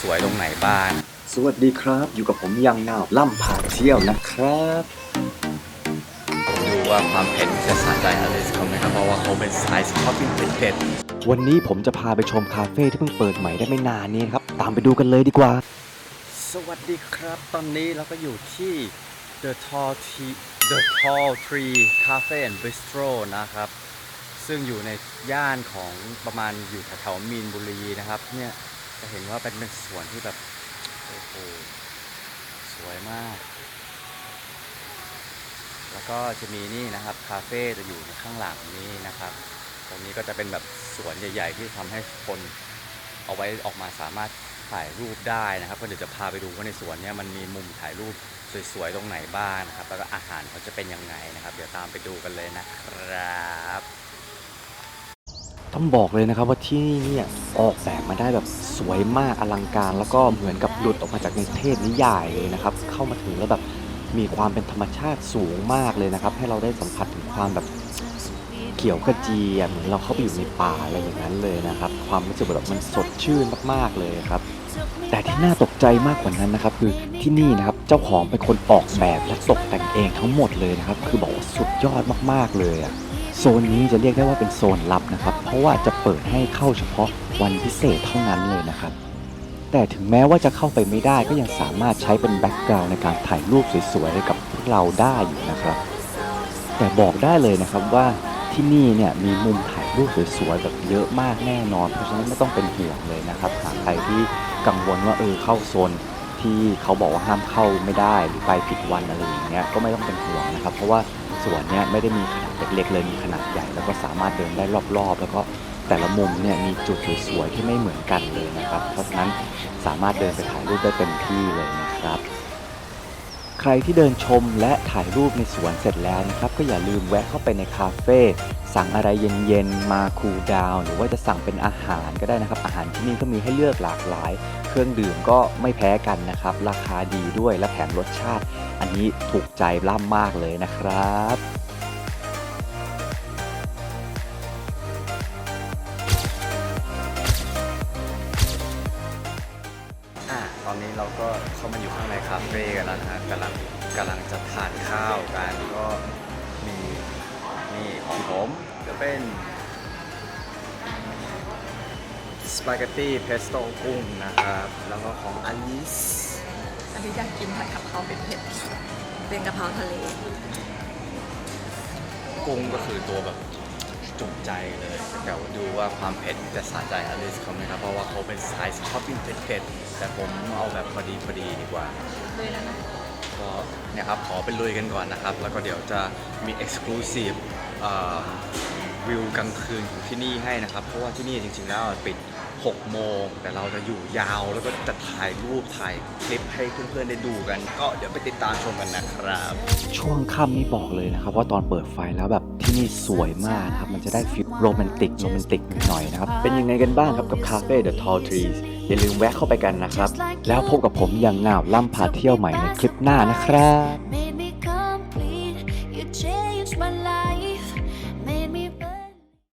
สวยๆ ตรงไหนบ้าง สวัสดีครับ อยู่กับผมยังนาวล่ำพาเที่ยวนะครับ ดูว่าความเผ็ดจะสะใจอลิสเขาไหมครับ เพราะว่าเขาเป็นสายชอบกินเผ็ดวันนี้ผมจะพาไปชมคาเฟ่ที่เพิ่งเปิดใหม่ได้ไม่นานนี้ครับ ตามไปดูกันเลยดีกว่าๆสวัสดีครับ ตอนนี้เราก็อยู่ที่ The Tall Tree The Tall Tree Cafe and Bistro นะครับ ซึ่งอยู่ในย่านของประมาณอยู่แถวๆมีนบุรีนะครับเนี่ย จะเห็นว่าเป็นเป็นสวนที่แบบโอ้โหสวยมาก แล้วก็จะมีนี่นะครับคาเฟ่จะอยู่ในข้างหลังนี้นะครับ ตรงนี้ก็จะเป็นแบบสวนใหญ่ ๆ ที่ทำให้คนเอาไว้ออกมาสามารถถ่ายรูปได้นะครับ ก็เดี๋ยวจะพาไปดูว่าในสวนเนี้ยมันมีมุมถ่ายรูปสวยๆตรงไหนบ้างนะครับ แล้วก็อาหารเขาจะเป็นยังไงนะครับ เดี๋ยวตามไปดูกันเลยนะครับ ต้องบอกเลยนะครับว่าที่นี่เนี่ยออกแบบมาได้แบบสวยมากอลังการ แล้วก็เหมือนกับหลุดออกมาจากในเทพนิยายเลยนะครับ เข้ามาถึงแล้วแบบมีความเป็นธรรมชาติสูงมากเลยนะครับ ให้เราได้สัมผัสถึงความแบบเขียวขจีอะเหมือนเราเข้าไปอยู่ในป่าอะไรอย่างนั้นเลยนะครับ ความรู้สึกแบบมันสดชื่นมากๆเลยครับ แต่ที่น่าตกใจมากกว่านั้นนะครับ คือที่นี่นะครับเจ้าของเป็นคนออกแบบและตกแต่งเองทั้งหมดเลยนะครับ คือบอกว่าสุดยอดมากๆเลยอะ โซนนี้จะเรียกได้ว่าเป็นโซนลับนะครับ เพราะว่าจะเปิดให้เข้าเฉพาะวันพิเศษเท่านั้นเลยนะครับ แต่ถึงแม้ว่าจะเข้าไปไม่ได้ก็ยังสามารถใช้เป็นแบ็กกราวน์ในการถ่ายรูปสวยๆให้กับพวกเราได้อยู่นะครับ แต่บอกได้เลยนะครับว่าที่นี่เนี่ยมีมุมถ่ายรูปสวยๆแบบเยอะมากแน่นอน เพราะฉะนั้นไม่ต้องเป็นห่วงเลยนะครับหากใครที่กังวลว่าเออเข้าโซนที่เขาบอกว่าห้ามเข้าไม่ได้หรือไปผิดวันอะไรอย่างเงี้ยก็ไม่ต้องเป็นห่วงนะครับ เพราะว่า สวนเนี่ยไม่ได้มีขนาดเล็กๆเลยมีขนาดใหญ่ แล้วก็สามารถเดินได้รอบๆ แล้วก็แต่ละมุมเนี่ยมีจุดสวยๆที่ไม่เหมือนกันเลยนะครับ เพราะฉะนั้นสามารถเดินไปถ่ายรูปได้เต็มที่เลยนะครับ ใครที่เดินชมและถ่ายรูปในสวนเสร็จแล้วนะครับ ก็อย่าลืมแวะเข้าไปในคาเฟ่สั่งอะไรเย็นๆ มาคูลดาวน์หรือว่าจะสั่งเป็นอาหารก็ได้นะครับ อาหารที่นี่ก็มีให้เลือกหลากหลาย เครื่องดื่มก็ไม่แพ้กันนะครับ ราคาดีด้วยและแถมรสชาติ อันนี้ถูกใจล่ำมากเลยนะครับ ตอนนี้เราก็เข้ามาอยู่ข้างในคาเฟ่กันแล้วนะฮะกำลังกำลังจะทานข้าวกันก็มีนี่ของผมจะเป็นสปาเกตตี้เพสโต้กุ้งนะครับ แล้วก็ของอลิสอันนี้อยากกินผัดกะเพราเผ็ดๆเป็นกะเพราทะเล กุ้งก็คือตัวแบบ จุใจเลยเดี๋ยวดูว่าความเผ็ดจะสะใจอลิสเขาไหมครับ เพราะว่าเขาเป็นสายชอบกินเผ็ดๆแต่ผมเอาแบบพอดีพอดีดีกว่าด้วนะก็เนี่ยครับขอเป็นลุยกันก่อนนะครับ แล้วก็เดี๋ยวจะมี Exclusive วิวกลางคืนของที่นี่ให้นะครับ เพราะว่าที่นี่จริงๆ แล้วปิด 6 โมง แต่เราจะอยู่ยาวแล้วก็จะถ่ายรูปถ่ายคลิปให้เพื่อนๆ ได้ดูกัน ก็เดี๋ยวไปติดตามชมกันนะครับ ช่วงค่ำนี่บอกเลยนะครับ ว่าตอนเปิดไฟแล้วแบบที่นี่สวยมากครับ มันจะได้ฟิลโรแมนติกโรแมนติกหน่อยนะครับ เป็นยังไงกันบ้างครับกับคาเฟ่ The Tall Trees อย่าลืมแวะเข้าไปกันนะครับ แล้วพบกับผมอย่างงาวล่ำพาเที่ยวใหม่ในคลิปหน้านะครับ